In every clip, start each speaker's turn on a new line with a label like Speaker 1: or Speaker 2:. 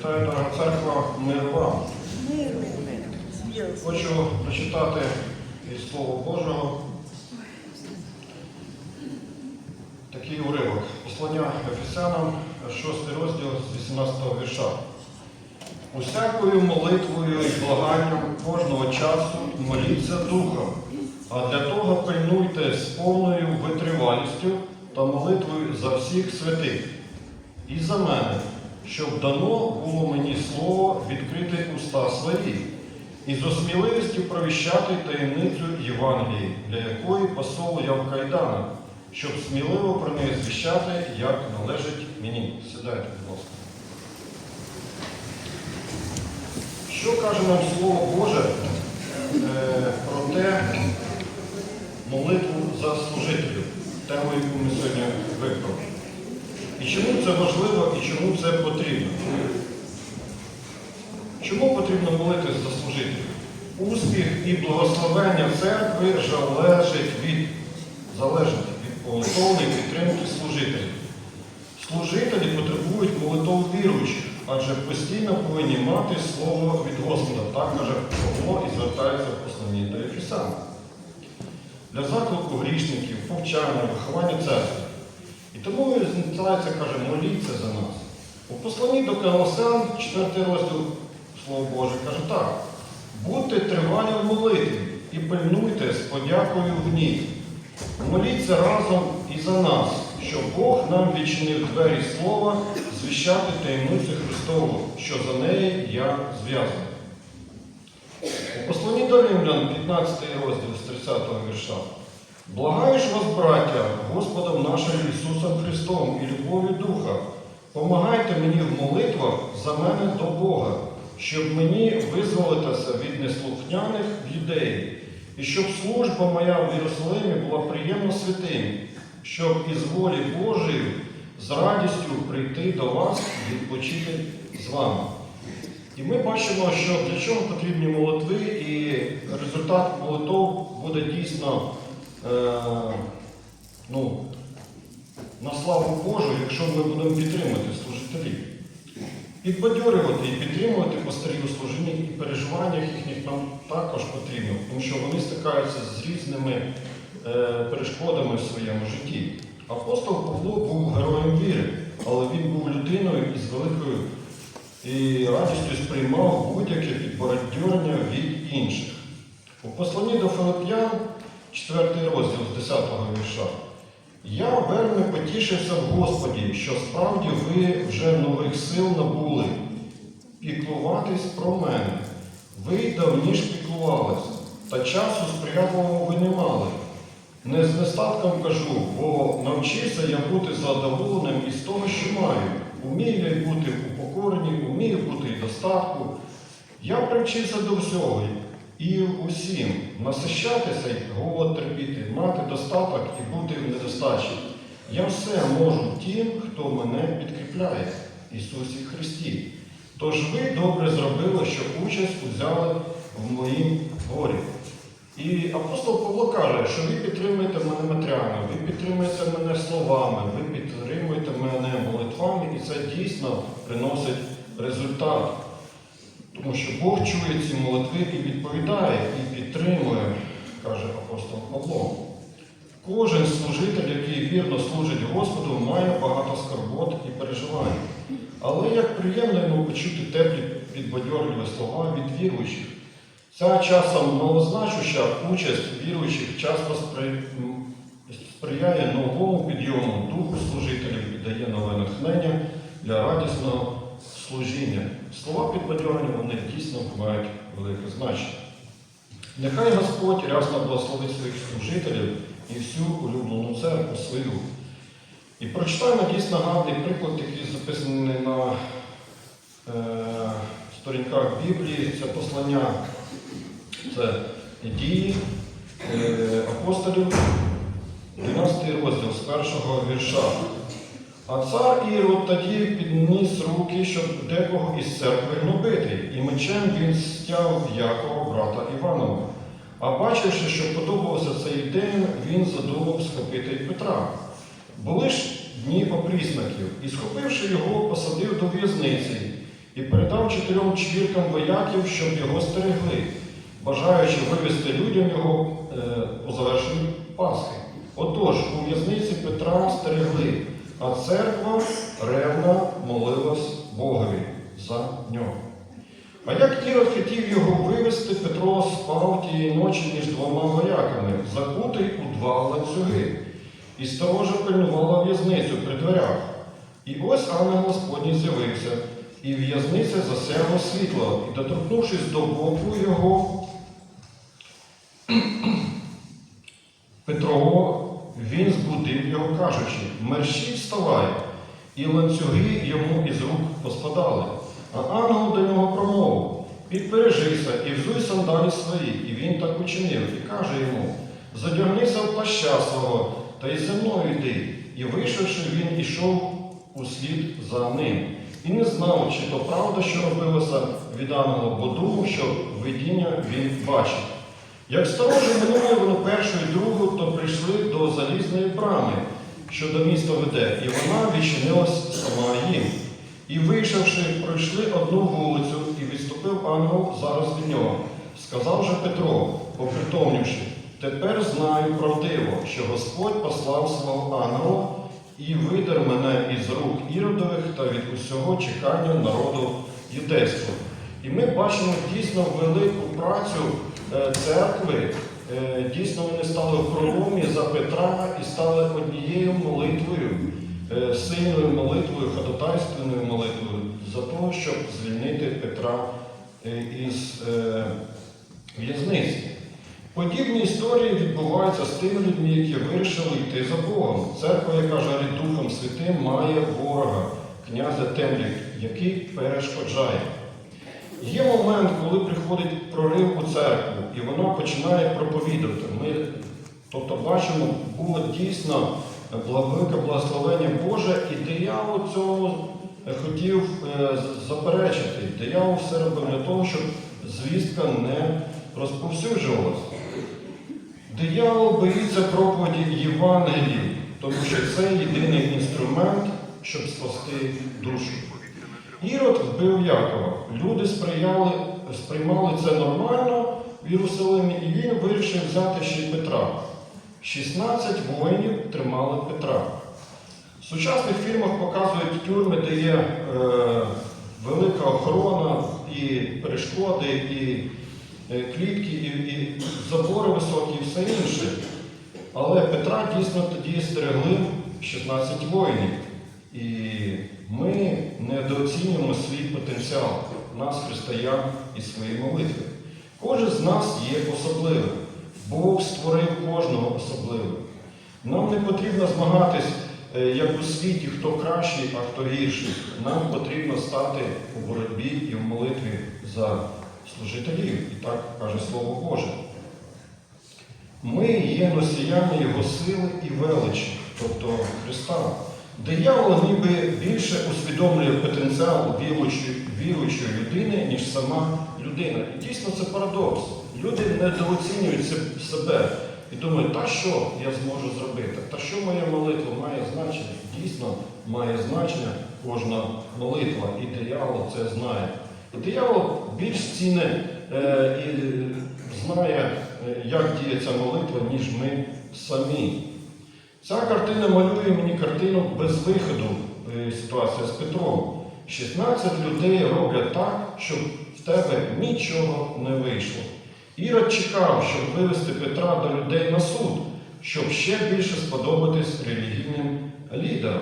Speaker 1: Вітаю, дорога церква, мир вам. Хочу прочитати із Слова Божого такий уривок. Послання Ефесянам, 6 розділ з 18 вірша. Усякою молитвою і благанням кожного часу моліться Духом, а для того пильнуйте з повною витривалістю та молитвою за всіх святих і за мене, щоб дано було мені слово відкрити уста свої і з осміливістю провіщати таємницю Євангелії, для якої посол я в кайданах, щоб сміливо про неї звіщати, як належить мені. Сідайте, будь ласка. Що каже нам Слово Боже е, про те молитву за служителів, тему, яку ми сьогодні вибрали? І чому це важливо і чому це потрібно? Чому потрібно молитись за служителів? Успіх і благословення церкви залежить від, залежить від молитовної підтримки служителів. Служителі потребують молитов віруючих, адже постійно повинні мати слово від Господа. Так каже Павло і звертається в посланні до Ефесян. Для заклику грішників, повчання, виховання церкви. І тому він каже, моліться за нас. У посланні до Колосян, 4 розділ Слово Боже, каже так. Будьте тривалі в молитві і пильнуйте з подякою в ній. Моліться разом і за нас, щоб Бог нам відчинив двері слова, звіщати таємницю Христову, що за неї я зв'язаний. У посланні до Римлян, 15 розділ з 30 вірша. Благаю вас, браття, Господом нашим Ісусом Христом і любов'ю Духа, помагайте мені в молитвах за мене до Бога, щоб мені визволитися від неслухняних людей, і щоб служба моя в Єрусалимі була приємна святим, щоб із волі Божої з радістю прийти до вас і відпочити з вами. І ми бачимо, що для чого потрібні молитви, і результат молитв буде дійсно е, ну, на славу Божу, якщо ми будемо підтримувати служителів. Підбадьорювати і підтримувати пастирів у служінні і переживаннях їхніх нам також потрібно, тому що вони стикаються з різними е, перешкодами в своєму житті. Апостол Павло був героєм віри, але він був людиною із великою і радістю сприймав будь-яке підбородьорення від інших. У посланні до Филип'ян, 4 розділ з 10 вірша. Я вельми потішився в Господі, що справді ви вже нових сил набули. Піклуватись про мене. Ви давніш піклувались, та часу сприятливого ви не мали. Не з нестатком кажу, бо навчився я бути задоволеним із того, що маю. Умію я й бути упокорені, умію бути і достатку. Я привчився до всього і усім насищатися голод терпіти, мати достаток і бути в недостачі. Я все можу тим, хто мене підкріпляє, Ісусі Христі. Тож ви добре зробили, що участь узяли в моїм горі. І апостол Павло каже, що ви підтримуєте мене матеріально, ви підтримуєте мене словами, ви підтримуєте мене молитвами, і це дійсно приносить результат. Тому що Бог чує ці молитви і відповідає, і підтримує, каже апостол Павло. Кожен служитель, який вірно служить Господу, має багато скорбот і переживань. Але як приємно йому почути теплі підбадьорливі слова від віруючих. Ця часом малозначуща участь віруючих часто сприяє новому підйому духу служителів і дає нове натхнення для радісного служіння. Слова підбадьорення вони дійсно мають велике значення. Нехай Господь рясно благословить своїх служителів і всю улюблену церкву свою. І прочитаємо дійсно гарний приклад, який записаний на е, сторінках Біблії. Це послання, це дії е, апостолів, 12 розділ з першого вірша. А цар Ірод тоді підніс руки, щоб декого із церкви гнобити, і мечем він стяв Якова, брата Іванова. А бачивши, що подобався цей день, він задумав схопити Петра. Були ж дні опріснаків, і схопивши його, посадив до в'язниці, і передав чотирьом чвіркам вояків, щоб його стерегли, бажаючи вивести людям його е, у завершенні Пасхи. Отож, у в'язниці Петра стерегли, а церква ревно молилась Богові за нього. А як Ірод хотів його вивести, Петро спав тієї ночі між двома вояками, закутий у два ланцюги, і сторожа пильнувала в'язницю при дверях. І ось ангел Господній з'явився, і в'язниця засяяло світло, і доторкнувшись до боку його, Петро, він збудив його, кажучи, мерщій вставай, і ланцюги йому із рук поспадали. А ангел до нього промовив, підпережися і взуй сандалі свої. І він так учинив, і каже йому, задягнися в плаща свого, та й зі мною йди. І вийшовши, він ішов услід за ним. І не знав, чи то правда, що робилося від ангела, бо думав, що видіння він бачив. Як сторожі минули вони першу і другу, то прийшли до залізної брами, що до міста веде, і вона відчинилась сама їм. І вийшовши, пройшли одну вулицю, і відступив ангел зараз від нього. Сказав же Петро, попритомнівши, тепер знаю правдиво, що Господь послав свого ангела і видер мене із рук іродових та від усього чекання народу юдейського. І ми бачимо дійсно велику працю церкви. Е, Дійсно, вони стали в проломі за Петра і стали однією молитвою, е, сильною молитвою, ходатайственною молитвою за те, щоб звільнити Петра е, із е, в'язниці. Подібні історії відбуваються з тими людьми, які вирішили йти за Богом. Церква, яка жарить Духом Святим, має ворога, князя темряв, який перешкоджає. Є момент, коли приходить прорив у церкву, і вона починає проповідувати. Ми, тобто, бачимо, було дійсно велике благословення Боже, і диявол цього хотів е, заперечити. Диявол все робив для того, щоб звістка не розповсюджувалася. Диявол боїться проповіді Євангелії, тому що це єдиний інструмент, щоб спасти душу. Ірод вбив Якова. Люди сприяли, сприймали це нормально в Єрусалимі, і він вирішив взяти ще й Петра. 16 воїнів тримали Петра. В сучасних фільмах показують тюрми, де є е, велика охорона, і перешкоди, і е, клітки, і, і забори високі, і все інше. Але Петра дійсно тоді стерегли 16 воїнів. І ми недооцінюємо свій потенціал, нас, християн, і свої молитви. Кожен з нас є особливим. Бог створив кожного особливим. Нам не потрібно змагатись, е, як у світі, хто кращий, а хто гірший. Нам потрібно стати у боротьбі і в молитві за служителів. І так каже Слово Боже. Ми є носіями Його сили і величі, тобто Христа. Диявол ніби більше усвідомлює потенціал віруючої, людини, ніж сама людина. І дійсно це парадокс. Люди недооцінюють себе і думають, та що я зможу зробити? Та що моя молитва має значення? Дійсно має значення кожна молитва, і диявол це знає. І диявол більш ціни е, і знає, е, як діє ця молитва, ніж ми самі. Ця картина малює мені картину без виходу е, ситуація з Петром. 16 людей роблять так, щоб в тебе нічого не вийшло. Ірод чекав, щоб вивести Петра до людей на суд, щоб ще більше сподобатись релігійним лідерам.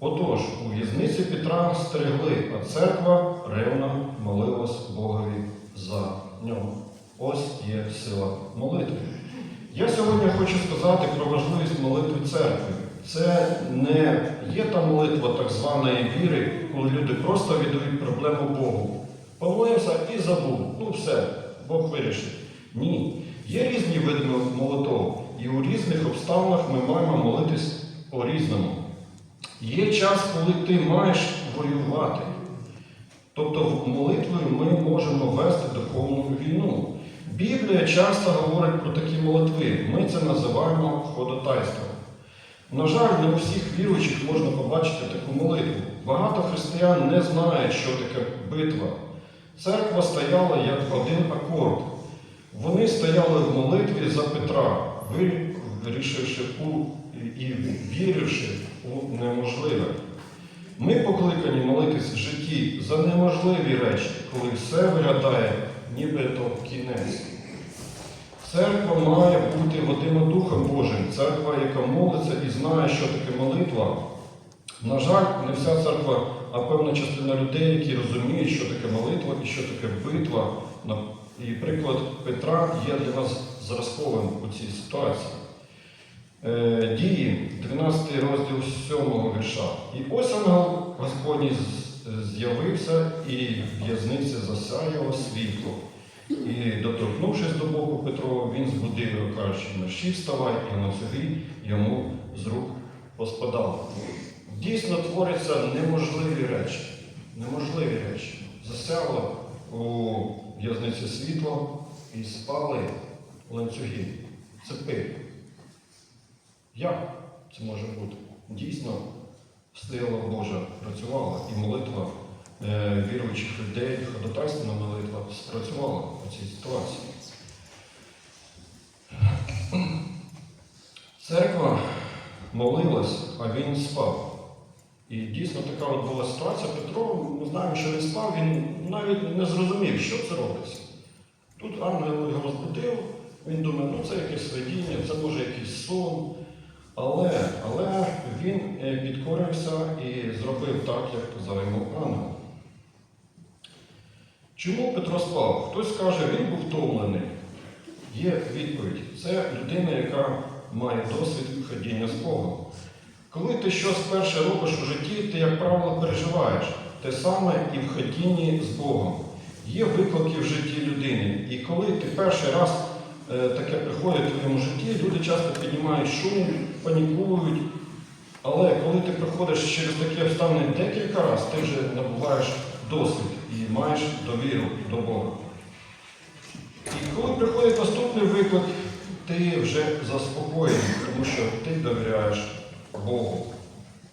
Speaker 1: Отож, у в'язниці Петра стерегли, а церква ревно молилась Богові за нього. Ось є сила молитви. Я сьогодні хочу сказати про важливість молитви церкви. Це не є та молитва так званої віри, коли люди просто віддають проблему Богу. Помолився і забув. Ну все, Бог вирішить. Ні. Є різні види молитов, і у різних обставинах ми маємо молитись по-різному. Є час, коли ти маєш воювати. Тобто молитвою ми можемо вести духовну війну. Біблія часто говорить про такі молитви. Ми це називаємо ходатайством. На жаль, не у всіх віруючих можна побачити таку молитву. Багато християн не знають, що таке битва. Церква стояла як один акорд. Вони стояли в молитві за Петра, вирішивши і віривши у неможливе. Ми покликані молитись в житті за неможливі речі, коли все виглядає нібито кінець. Церква має бути водима Духом Божим, церква, яка молиться і знає, що таке молитва. На жаль, не вся церква, а певна частина людей, які розуміють, що таке молитва і що таке битва. І приклад Петра є для нас зразковим у цій ситуації. Е, Дії, 12 розділ 7 вірша. І ось ангел Господній з'явився, і в в'язниці світло. І доторкнувшись до боку Петрова, він збудив його, кажучи, мерщій вставай, і ланцюги йому з рук поспадали. Дійсно творяться неможливі речі. Неможливі речі. Засяло у в'язниці світло і спали ланцюги, цепи. Як це може бути? Дійсно, сила Божа працювала, і молитва е, віруючих людей, ходатайственна молитва спрацювала у цій ситуації. Церква молилась, а він спав. І дійсно така от була ситуація. Петро, ми знаємо, що він спав, він навіть не зрозумів, що це робиться. Тут ангел його розбудив, він думає, ну це якесь видіння, це може якийсь сон. Але, але він е, підкорився і зробив так, як йому ангел. Чому Петро спав? Хтось скаже, він був втомлений. Є відповідь. Це людина, яка має досвід ходіння з Богом. Коли ти щось перше робиш у житті, ти, як правило, переживаєш. Те саме і в ходінні з Богом. Є виклики в житті людини. І коли ти перший раз таке приходить в твоєму житті, люди часто піднімають шум, панікують. Але коли ти приходиш через такі обставини декілька разів, ти вже набуваєш досвід і маєш довіру до Бога. І коли приходить наступний виклик, ти вже заспокоєний, тому що ти довіряєш Богу.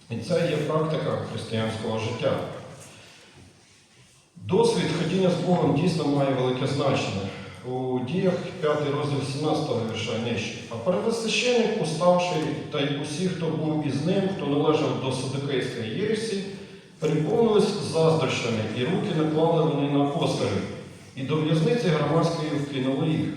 Speaker 1: І це є практика християнського життя. Досвід ходіння з Богом дійсно має велике значення. У діях 5 розділ 17 вірша нижче. А первосвященик, уставший, та й усі, хто був із ним, хто належав до Садокейської єресі, переповнились заздрощами, і руки наклали вони на апостолів, і до в'язниці громадської вкинули їх.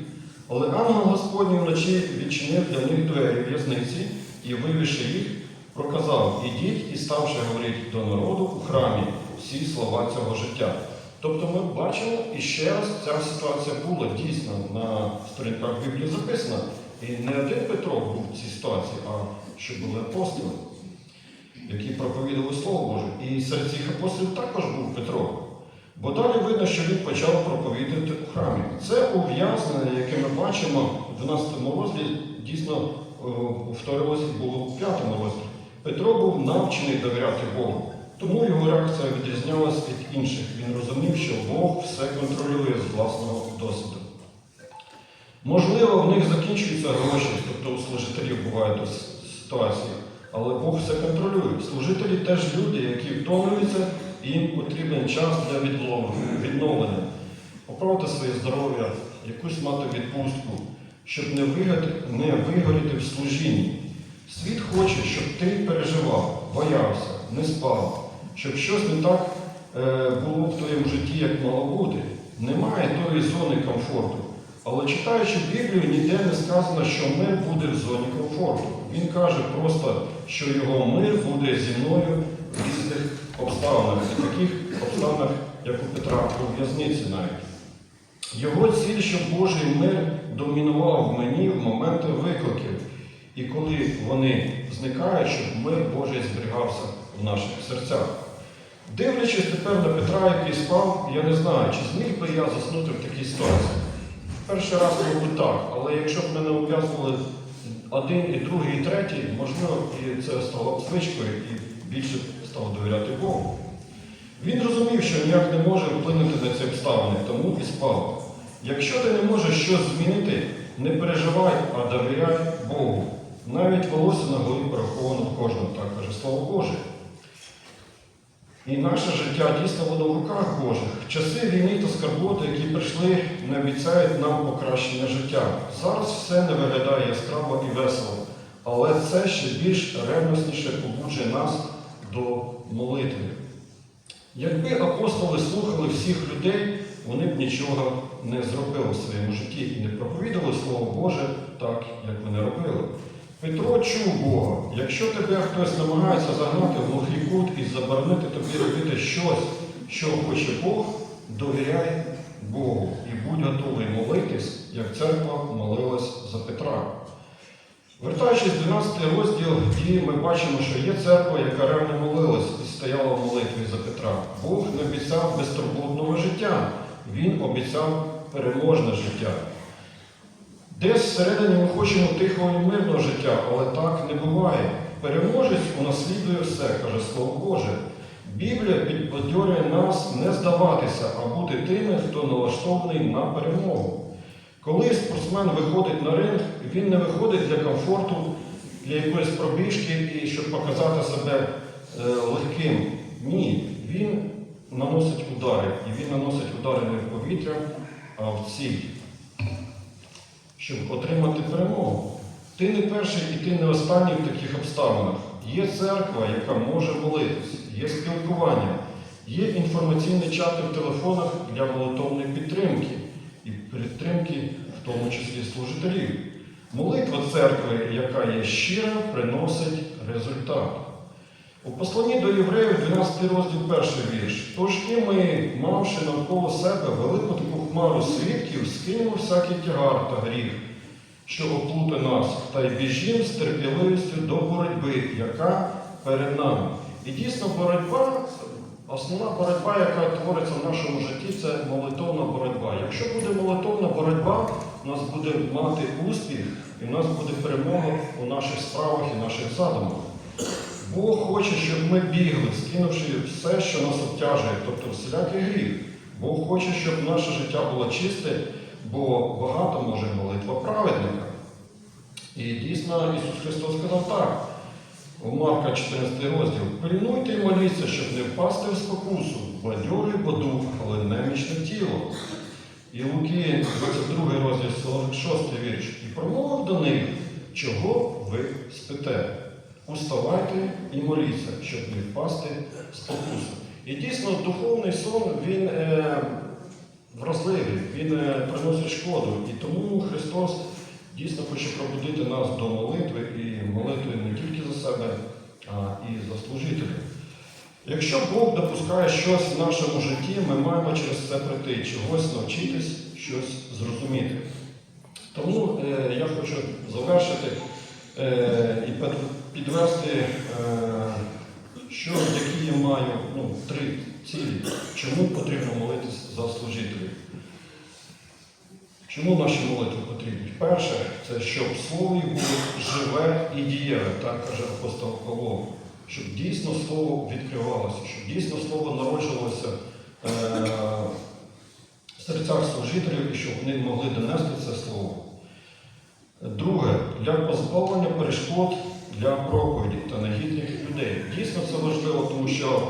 Speaker 1: Але ангел Господній вночі відчинив для них двері в'язниці і, вивівши їх, проказав: Ідіть і ставши говорити до народу у храмі всі слова цього життя. Тобто ми бачимо, і ще раз ця ситуація була дійсно на сторінках Біблії записана. І не один Петро був в цій ситуації, а що були апостоли, які проповідали Слово Боже. І серед цих апостолів також був Петро. Бо далі видно, що він почав проповідати у храмі. Це ув'язнення, яке ми бачимо в 12 розділі, дійсно е, повторилось було у 5 розділі. Петро був навчений довіряти Богу. Тому його реакція відрізнялася від інших. Він розумів, що Бог все контролює з власного досвіду. Можливо, в них закінчуються гроші, тобто у служителів бувають ситуації, але Бог все контролює. Служителі теж люди, які втомлюються, і їм потрібен час для відновлення, поправити своє здоров'я, якусь мати відпустку, щоб не вигоріти в служінні. Світ хоче, щоб ти переживав, боявся, не спав, щоб щось не так е, було в твоєму житті, як мало бути. Немає тої зони комфорту. Але читаючи Біблію, ніде не сказано, що мир буде в зоні комфорту. Він каже просто, що його мир буде зі мною в різних обставинах, і таких обставинах, як у Петра у в'язниці навіть. Його ціль, щоб Божий мир домінував в мені в моменти викликів. І коли вони зникають, щоб мир Божий зберігався в наших серцях. Дивлячись тепер на Петра, який спав, я не знаю, чи зміг би я заснути в такій ситуації. Перший раз, мабуть, так, але якщо б мене ув'язували один, і другий, і третій, можливо, і це стало б звичкою і більше став довіряти Богу. Він розумів, що ніяк не може вплинути на ці обставини, тому і спав. Якщо ти не можеш щось змінити, не переживай, а довіряй Богу. Навіть волосся на голові пораховано в кожному, так каже Слово Боже. І наше життя дійсно воно в руках Божих. Часи війни та скарботи, які прийшли, не обіцяють нам покращення життя. Зараз все не виглядає яскраво і весело, але це ще більш ревностніше побуджує нас до молитви. Якби апостоли слухали всіх людей, вони б нічого не зробили в своєму житті і не проповідали Слово Боже так, як вони робили. Петро чув Бога. Якщо тебе хтось намагається загнати в глухий кут і заборонити тобі робити щось, що хоче Бог, довіряй Богу і будь готовий молитись, як церква молилась за Петра. Вертаючись в 12 розділ дії, ми бачимо, що є церква, яка реально молилась і стояла в молитві за Петра. Бог не обіцяв безтурботного життя, Він обіцяв переможне життя. Десь всередині ми хочемо тихого і мирного життя, але так не буває. Переможець унаслідує все, каже Слово Боже. Біблія підбадьорює нас не здаватися, а бути тими, хто налаштований на перемогу. Коли спортсмен виходить на ринг, він не виходить для комфорту, для якоїсь пробіжки і щоб показати себе е, легким. Ні, він наносить удари. І він наносить удари не в повітря, а в ціль щоб отримати перемогу. Ти не перший і ти не останній в таких обставинах. Є церква, яка може молитись, є спілкування, є інформаційні чати в телефонах для молитовної підтримки і підтримки, в тому числі служителів. Молитва церкви, яка є щира, приносить результат. У посланні до євреїв 12 розділ перший вірш. Тож і ми, мавши навколо себе велику таку хмару свідків, скинемо всякий тягар та гріх, що оплутає нас, та й біжім з терпіливістю до боротьби, яка перед нами. І дійсно боротьба, основна боротьба, яка твориться в нашому житті, це молитовна боротьба. Якщо буде молитовна боротьба, у нас буде мати успіх, і в нас буде перемога у наших справах і наших задумах. Бог хоче, щоб ми бігли, скинувши все, що нас обтяжує, тобто всілякий гріх. Бог хоче, щоб наше життя було чисте, бо багато може молитва праведника. І дійсно Ісус Христос сказав так. У Марка 14 розділ. Пильнуйте і моліться, щоб не впасти в спокусу, бадьорий бо дух, але немічне тіло. І Луки, 22 розділ, 46 вірш. І промовив до них, чого ви спите. Уставайте і моліться, щоб не впасти в спокусу. І дійсно духовний сон він е, вразливий, він е, приносить шкоду. І тому Христос дійсно хоче пробудити нас до молитви і молитви не тільки за себе, а і за служителів. Якщо Бог допускає щось в нашому житті, ми маємо через це прийти, чогось навчитись, щось зрозуміти. Тому е, я хочу завершити е, і підвести, е, що, які я маю ну, три цілі, чому потрібно молитись за служителів. Чому наші молитви потрібні? Перше, це щоб слово було живе і дієве, так каже апостол Павло, щоб дійсно слово відкривалося, щоб дійсно слово народжувалося е, в серцях служителів і щоб вони могли донести це слово. Друге, для позбавлення перешкод для проповіді та негідних людей. Дійсно це важливо, тому що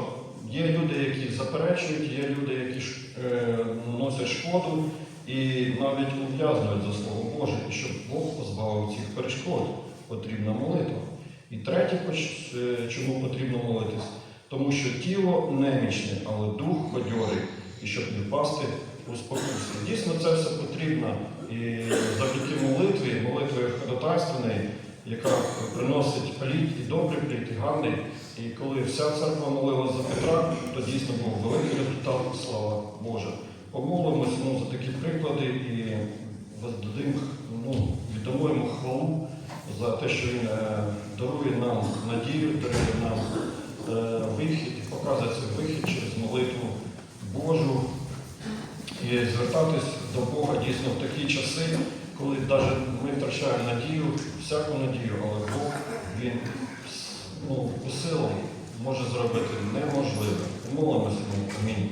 Speaker 1: є люди, які заперечують, є люди, які е, наносять шкоду і навіть ув'язнують за Слово Боже. І щоб Бог позбавив цих перешкод, потрібна молитва. І третє, е, чому потрібно молитись? Тому що тіло немічне, але дух бадьорий, і щоб не впасти у спокусу. Дійсно, це все потрібно. І завдяки молитві, молитві ходатайственної, яка приносить плід і добрий плід, і гарний. І коли вся церква молилась за Петра, то дійсно був великий результат, слава Божа. Помолимось ну, за такі приклади і воздадим, ну, віддамо йому хвалу за те, що він е, дарує нам надію, дарує нам е, вихід показує цей вихід через молитву Божу. І звертатись до Бога дійсно в такі часи, коли навіть ми втрачаємо надію, всяку надію, але Бог він ну, по силам може зробити неможливе. Молимося. Амінь.